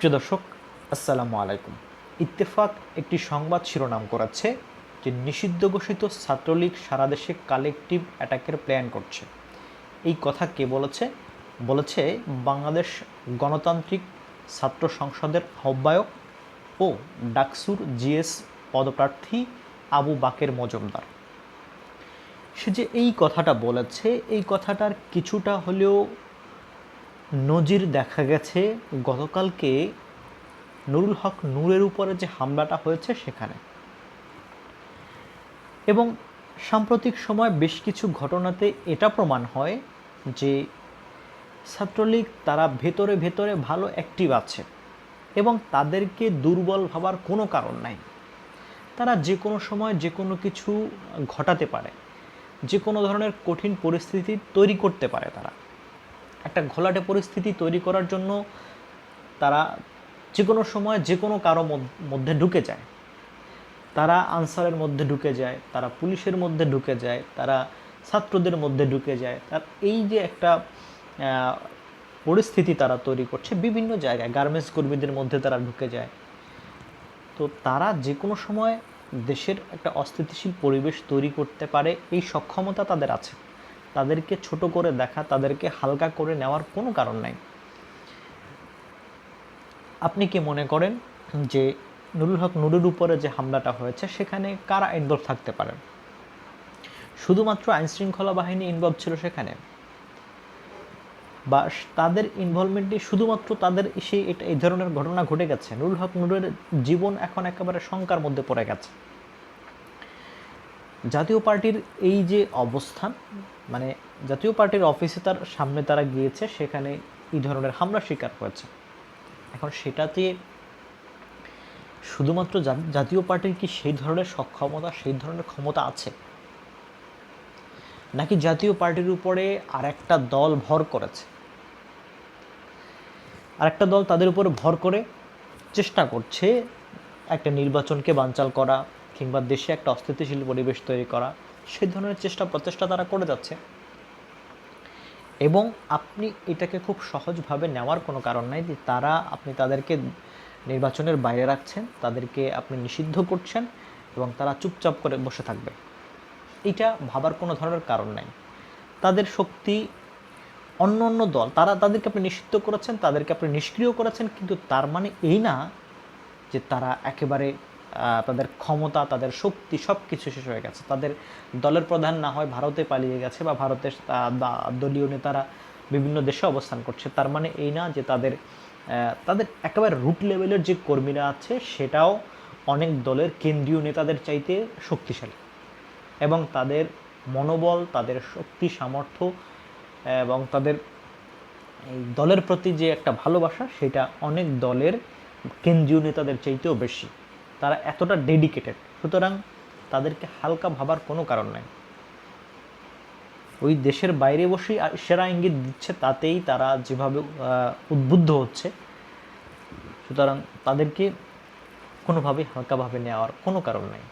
প্রিয় দর্শক, আসসালামু আলাইকুম। ইত্তেফাক একটি সংবাদ শিরোনাম করাচ্ছে যে নিষিদ্ধ ঘোষিত ছাত্রলীগ সারা দেশে কালেকটিভ অ্যাটাকের প্ল্যান করছে। এই কথা কে বলেছে? বলেছে বাংলাদেশ গণতান্ত্রিক ছাত্র সংসদের আহ্বায়ক ও ডাকসুর জিএস পদপ্রার্থী আবু বাকের মজুমদার। সে যে এই কথাটা বলেছে, এই কথাটার কিছুটা হলেও নজির দেখা গেছে গতকালকে নুরুল হক নূরের উপরে যে হামলাটা হয়েছে সেখানে। এবং সাম্প্রতিক সময় বেশ কিছু ঘটনাতে এটা প্রমাণ হয় যে ছাত্রলীগ তারা ভেতরে ভেতরে ভালো অ্যাক্টিভ আছে এবং তাদেরকে দুর্বল ভাবার কোনো কারণ নাই। তারা যে কোনো সময় যে কোনো কিছু ঘটাতে পারে, যে কোনো ধরনের কঠিন পরিস্থিতি তৈরি করতে পারে তারা। একটা ঘোলাটে পরিস্থিতি তৈরি করার জন্য তারা যে কোনো সময় যে কোনো কারও মধ্যে ঢুকে যায়। তারা আনসারের মধ্যে ঢুকে যায়, তারা পুলিশের মধ্যে ঢুকে যায়, তারা ছাত্রদের মধ্যে ঢুকে যায়। তার এই যে একটা পরিস্থিতি তারা তৈরি করছে, বিভিন্ন জায়গায় গার্মেন্টস কর্মীদের মধ্যে তারা ঢুকে যায়। তো তারা যে কোনো সময় দেশের একটা অস্থিতিশীল পরিবেশ তৈরি করতে পারে, এই সক্ষমতা তাদের আছে। তাদেরকে ছোট করে দেখা, তাদেরকে হালকা করে নেওয়ার কোনো কারণ নাই। আপনি কি মনে করেন যে নুরুল হক নুরুর উপরে যে হামলাটা হয়েছে, সেখানে কারা ইনভলভ থাকতে পারেন শুধুমাত্র আইনশৃঙ্খলা বাহিনী ইনভলভ ছিল সেখানে? বা তাদের ইনভলভমেন্টে শুধুমাত্র তাদের সেই এটা, এই ধরনের ঘটনা ঘটে গেছে? নুরুল হক নুরের জীবন এখন একেবারে শঙ্কার মধ্যে পড়ে গেছে। জাতীয় পার্টির এই যে অবস্থান মানে জাতীয় পার্টির অফিসে তার সামনে তারা গিয়েছে, সেখানে এই ধরনের হামলা শিকার হয়েছে। এখন সেটাতে শুধুমাত্র জাতীয় পার্টির কি সেই ধরনের সক্ষমতা, সেই ধরনের ক্ষমতা আছে? নাকি জাতীয় পার্টির উপরে আর একটা দল ভর করেছে? আরেকটা দল তাদের উপরে ভর করে চেষ্টা করছে একটা নির্বাচনকে বানচাল করা কিংবা দেশে একটা অস্থিতিশীল পরিবেশ তৈরি করা সেই ধরনের চেষ্টা, প্রচেষ্টা তারা করে যাচ্ছে। এবং আপনি এটাকে খুব সহজভাবে নেওয়ার কোনো কারণ নাই যে তারা, আপনি তাদেরকে নির্বাচনের বাইরে রাখছেন, তাদেরকে আপনি নিষিদ্ধ করছেন এবং তারা চুপচাপ করে বসে থাকবে। এটা ভাবার কোনো ধরনের কারণ নাই। তাদের শক্তি, অন্য অন্য দল, তারা তাদেরকে আপনি নিষিদ্ধ করেছেন, তাদেরকে আপনি নিষ্ক্রিয় করেছেন, কিন্তু তার মানে এই না যে তারা একেবারে তাদের ক্ষমতা, তাদের শক্তি সব কিছু শেষ হয়ে গেছে। তাদের দলের প্রধান না হয় ভারতে পালিয়ে গেছে বা ভারতের দলীয় নেতারা বিভিন্ন দেশে অবস্থান করছে। তার মানে এই না যে তাদের তাদের একেবারে রুট লেভেলের যে কর্মীরা আছে, সেটাও অনেক দলের কেন্দ্রীয় নেতাদের চাইতে শক্তিশালী। এবং তাদের মনোবল, তাদের শক্তি, সামর্থ্য এবং তাদের এই দলের প্রতি যে একটা ভালোবাসা, সেটা অনেক দলের কেন্দ্রীয় নেতাদের চাইতেও বেশি। তারা এতটা ডেডিকেটেড সুতরাং তাদেরকে হালকা ভাবার কোনো কারণ নাই। ওই দেশের বাইরে বসেই সেরা ইঙ্গিত দিচ্ছে, তাতেই তারা যেভাবে উদ্বুদ্ধ হচ্ছে। সুতরাং তাদেরকে কোনোভাবেই হালকাভাবে নেওয়ার কোনো কারণ নাই।